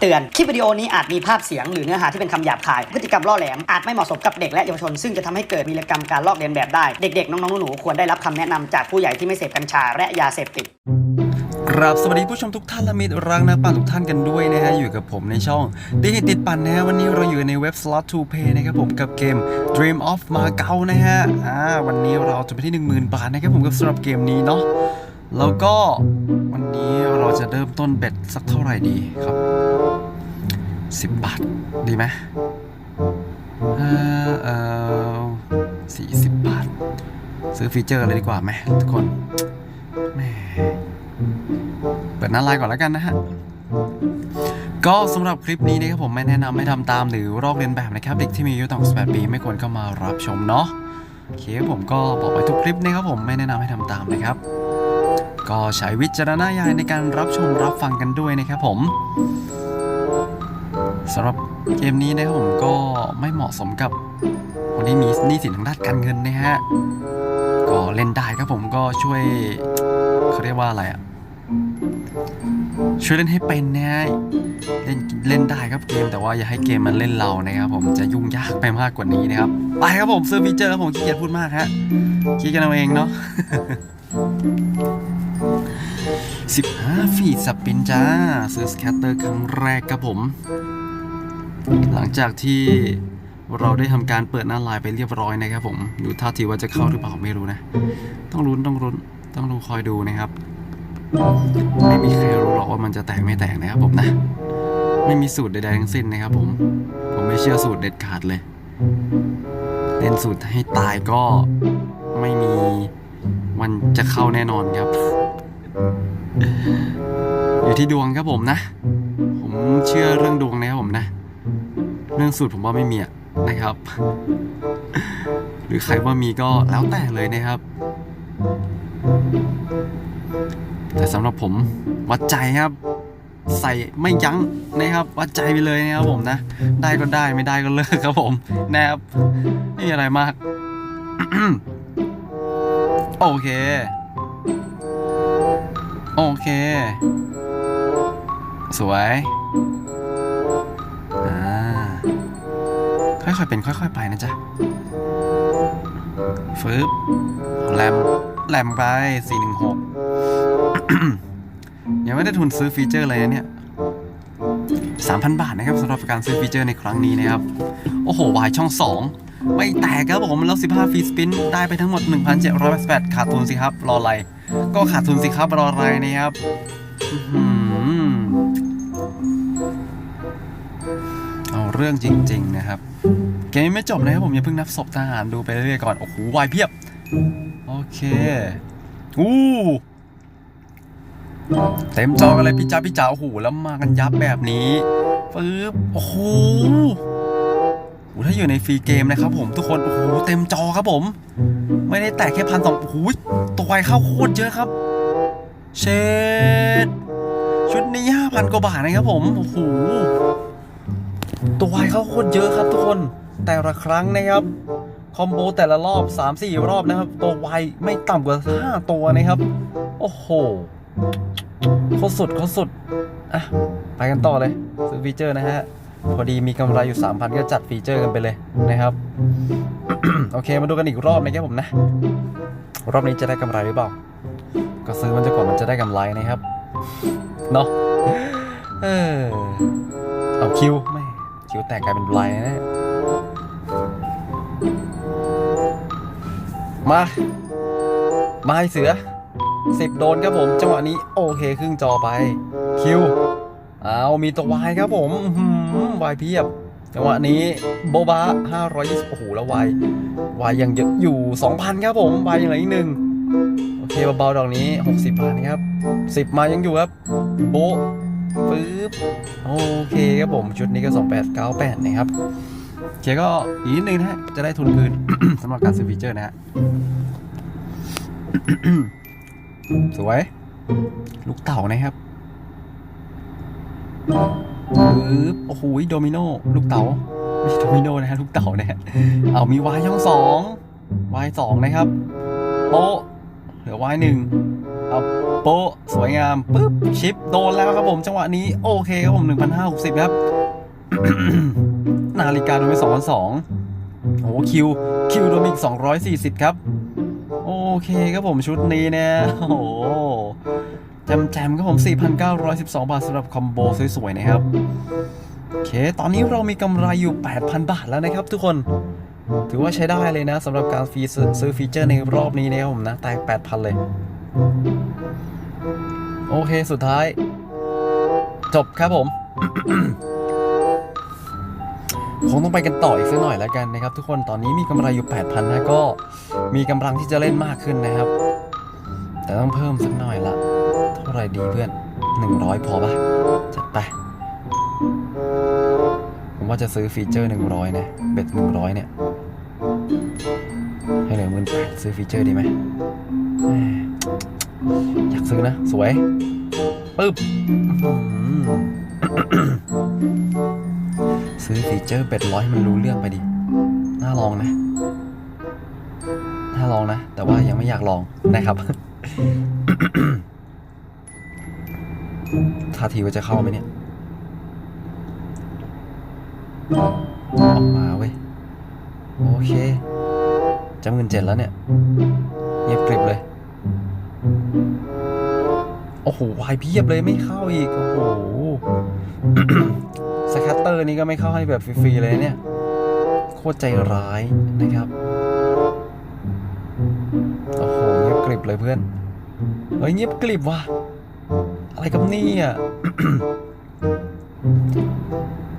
เตือน คลิปวิดีโอนี้อาจมีภาพเสียงหรือเนื้อหาที่เป็นคำหยาบคาย พฤติกรรมล่อแหลม อาจไม่เหมาะสมกับเด็กและเยาวชน ซึ่งจะทำให้เกิดวีรกรรมการลอกเลียนแบบได้ เด็กๆ น้องๆ หนูๆ ควรได้รับคำแนะนำจากผู้ใหญ่ที่ไม่เสพกัญชาและยาเสพติดครับสวัสดีผู้ชมทุกท่านและมิตรรักนักปั่นทุกท่านกันด้วยนะฮะอยู่กับผมในช่องดิจิติดปั่นนะฮะวันนี้เราอยู่ในเว็บ slot to pay นะครับผมกับเกม Dream of Macau นะฮะอ่าวันนี้เราจะไปที่ 10,000 บาทนะครับผมกับสำหรับเกมนี้เนาะ แล้วก็วันนี้เราจะเริ่มต้นเบ็ดสักเท่าไหร่ดีครับ 10 บาท ดีไหมเออเออสี่สิบบาท ซื้อฟีเจอร์เลยดีกว่าไหมทุกคนแหมเปิดหน้าไลน์ก่อนแล้วกันนะฮะก็สำหรับคลิปนี้นะครับผมไม่แนะนำให้ทำตามหรือรอกเลียนแบบนะครับ เด็กที่มีอายุต่ำกว่า18ปี ไม่ควรเข้ามารับชมเนาะโอเคผมก็บอกไว้ทุกคลิปนะครับผมไม่แนะนำให้ทำตามนะครับ ก็ใช้วิจารณญาณในการรับชมรับฟังกันด้วยนะครับผมสำหรับเกมนี้นะครับผมก็ไม่เหมาะสมกับคนที่มีหนี้สินทางด้านการเงินนะฮะก็เล่นได้ครับผมก็ช่วยเขาเรียกว่าอะไรอะช่วยเล่นให้เป็นนะฮะเล่นเล่นได้ครับเกม แต่ว่าอย่าให้เกมมันเล่นเรานะครับผมจะยุ่งยากไปมากกว่านี้นะครับไปครับผมซื้อฟีเจอร์ครับผมขี้เกียจพูดมากฮะคิดกันเอาเองเนาะ 15 ฟีดสปินจ้าซื้อสแคตเตอร์ครั้งแรกครับผม หลังจากที่เราได้ทำการเปิดหน้าลน์ไปเรียบร้อยนะครับผม ดูท่าทีว่าจะเข้าหรือเปล่าไม่รู้นะ ต้องลุ้นต้องลุ้นต้องดูคอยดูนะครับ ไม่มีใครรู้หรอกว่ามันจะแตกไม่แตกนะครับผมนะ ไม่มีสูตรใดๆทั้งสิ้นนะครับผม ผมไม่เชื่อสูตรเด็ดขาดเลย เล่นสูตรให้ตายก็ไม่มีวันจะเข้าแน่นอนครับ อยู่ที่ดวงครับผมนะ ผมเชื่อเรื่องดวงนะครับผมนะ เรื่องสูตรผมว่าไม่มีอะนะครับ หรือใครว่ามีก็แล้วแต่เลยนะครับ แต่สำหรับผมวัดใจครับ ใส่ไม่ยั้งนะครับ วัดใจไปเลยนะครับผมนะ ได้ก็ได้ไม่ได้ก็เลิกครับผมนะครับไม่มีอะไรมาก โอเค โอเค สวยอ่าค่อยๆเป็นค่อย ๆ ไปนะจ๊ะฟืบแรมแรมไป 416 ยังไม่ได้ทุนซื้อฟีเจอร์เลยนะเนี่ย 3,000 บาทนะครับสำหรับการซื้อฟีเจอร์ในครั้งนี้นะครับ โอ้โห วายช่อง 2 ไม่แตกครับผมแล้ว15 ฟรีสปิน ได้ไปทั้งหมด 1,788 ขาดทุนสิครับ รออะไร ก็ขาดทุนสิครับรออะไรนะครับอื้อหือเอาเรื่องจริง ๆ นะครับ เกมไม่จบนะครับผมอย่าเพิ่งนับศพทหารดูไปเรื่อยๆก่อน โอ้โหวายเพียบ โอเคอู้เต็มจอกันเลยพี่จ้าพี่จ๋าโอ้โหแล้วมากันยับแบบนี้ปึ๊บโอ้โหโอ้โหถ้าอยู่ในฟรีเกมนะครับผมทุกคน โอ้โห เต็มจอครับผม ไม่ได้แตกแค่พันสองโอ้โหตัวไวเข้าโคตรเยอะครับ เชดชุดนี้ห้าพันกว่าบาทนะครับผม โอ้โห ตัวไวเข้าโคตรเยอะครับทุกคน แต่ละครั้งนะครับ คอมโบแต่ละรอบ 3-4 รอบนะครับ ตัวไวไม่ต่ำกว่า 5 ตัวนะครับ โอ้โหโคตรสุดโคตรสุด อะ ไปกันต่อเลย ซื้อฟีเจอร์นะฮะ พอดีมีกำไรอยู่ 3,000 ก็จัดฟีเจอร์กันไปเลยนะครับ โอเคมาดูกันอีกรอบนะครับผมนะ รอบนี้จะได้กำไรหรือเปล่า ก็ซื้อมันจะก่อนมันจะได้กำไรนะครับเนาะเออเอาคิวไม่คิวแตกกลายเป็นไลน์นะ มามาให้เสือสิบโดนครับผมจังหวะนี้โอเคครึ่งจอไปคิวเอามีตัววายครับผมวายเพียบ จังหวะนี้โบบา520 โอ้โห แล้ววายวายยังเยอะอยู่ 2,000 ครับผมวายยังเหลืออีกหนึ่งโอเคเบาๆดอกนี้ 60บาทนะครับ 10 มายังอยู่ครับ โบปึ๊บโอเคครับผมชุดนี้ก็ 2898 นะครับโอเคก็อีกนิดนึงนะฮะ จะได้ทุนคืนสำหรับการซื้อฟีเจอร์นะฮะ สวย ลูกเต่านะครับ ปึ๊บโอ้โหโดมิโนลูกเต่าไม่ใช่โดมิโนนะฮะลูกเต่านะฮะเอามีวายช่องสองวายสองนะครับโป๊ะเหลือวายหนึ่งเอาโป๊ะสวยงามปุ๊บชิปโดนแล้วครับผมจังหวะนี้โอเคครับผม1,560ครับ นาฬิกาโดนไป2,200โอ้โหคิวคิวโดนไปอีก240ครับ โอเคครับผมชุดนี้เนี่ยโอ้ จมแจมๆครับผม 4,912 บาทสำหรับคอมโบสวยๆนะครับ โอเค ตอนนี้เรามีกำไรอยู่ 8,000 บาทแล้วนะครับทุกคน ถือว่าใช้ได้เลยนะสำหรับการฟรีซื้อซื้อฟีเจอร์ในรอบนี้นะครับผมนะ แตก 8,000 เลย โอเค สุดท้าย จบครับผม คงต้องไปกันต่ออีกสักหน่อยแล้วกันนะครับ ทุกคน ตอนนี้มีกำไรอยู่ 8,000 นะ ก็มีกำลังที่จะเล่นมากขึ้นนะครับ แต่ต้องเพิ่มสักหน่อยละ เท่าไรดีเพื่อน100พอปะจัดไป ผมว่าจะซื้อฟีเจอร์100นะ เบ็ด100เนี่ย ให้เหลือหมื่นแปดซื้อฟีเจอร์ดีไหม อยากซื้อนะ สวย ปึ๊บ ซื้อฟีเจอร์เบ็ดร้อยให้มันรู้เรื่องไปดิ น่าลองนะ น่าลองนะ แต่ว่ายังไม่อยากลองนะครับ ท่าทีว่าจะเข้าไหมเนี่ย ออกมาเว้ย โอเคจะหมื่นเจ็ดแล้วเนี่ย เงียบกริบเลย โอ้โหวายเพียบเลยไม่เข้าอีก โอ้โหสแคตเตอร์นี่ก็ไม่เข้าให้แบบฟรีๆเลยเนี่ย โคตรใจร้ายนะครับ โอ้โห เงียบกริบเลยเพื่อน เฮ้ยเงียบกริบว่ะ อะไรกับนี่อะ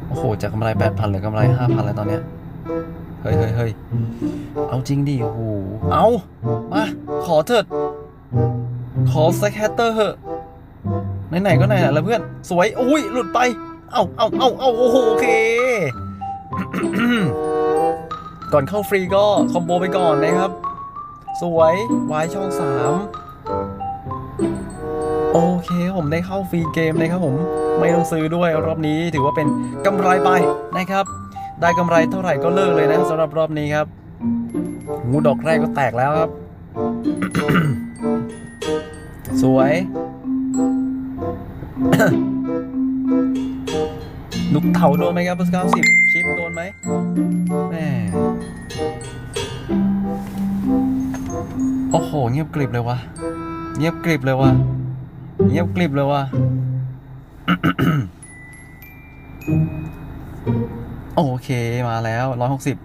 โอ้โหจากกำไรแปดพันหรือกำไรห้าพันแล้วตอนเนี้ยเฮ้ยเฮ้ยเฮ้ยเอาจริงดิโอ้โหเอามาขอเถิด ขอสแคตเตอร์เหอะไหนๆก็ไหนๆแล้วเพื่อน สวยอุ้ยหลุดไป เอาเอาเอาเอาโอ้โหโอเค ก่อนเข้าฟรีก็คอมโบไปก่อนนะครับ สวยวายช่องสาม โอเคผมได้เข้าฟรีเกมนะครับผมไม่ต้องซื้อด้วยรอบนี้ถือว่าเป็นกำไรไปนะครับ ได้กำไรเท่าไหร่ก็เลิกเลยนะสำหรับรอบนี้ครับงูดอกแรกก็แตกแล้วครับ สวยลูกเต่าโดนไหมครับเบอร์เก้าสิบชิปโดนไหมแหมโอ้โห เงียบกริบเลยวะเงียบกริบเลยวะ เงียบกริบเลยวะโอเคมาแล้วร้อยหกสิบ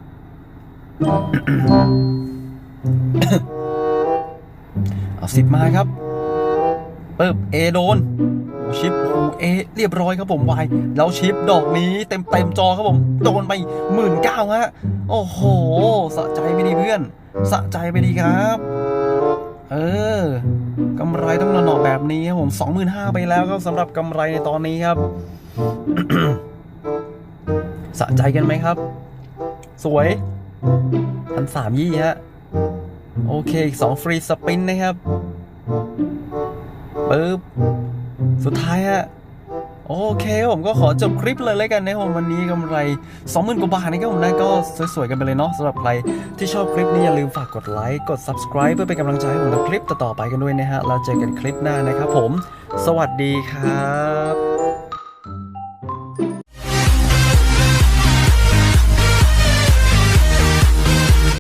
เอาสิบมาครับเปิบเอโดน ชิปโอเอเรียบร้อยครับผมวายแล้วชิปดอกนี้เต็มเต็มจอครับผม โดนไปหมื่นเก้าฮะ โอ้โห สะใจไปดีเพื่อน สะใจไปดีครับ เออ กำไรต้องหนอแบบนี้ครับผม25,000ไปแล้วครับสำหรับกำไรในตอนนี้ครับ สะใจกันไหมครับ สวยพันสามยี่ฮะ โอเคอีกสองฟรีสปินนะครับปึ๊บ สุดท้ายฮะ โอเคผมก็ขอจบคลิปเลยแล้วกันนะครับผมวันนี้กำไร 20,000กว่าบาทนะครับผมนะก็สวยๆกันไปเลยเนาะสำหรับใครที่ชอบคลิปนี้อย่าลืมฝากกดไลค์กด subscribe เพื่อเป็นกำลังใจให้ผมทำคลิปต่อๆไปกันด้วยนะฮะแล้วเจอกันคลิปหน้านะครับผม สวัสดีครับ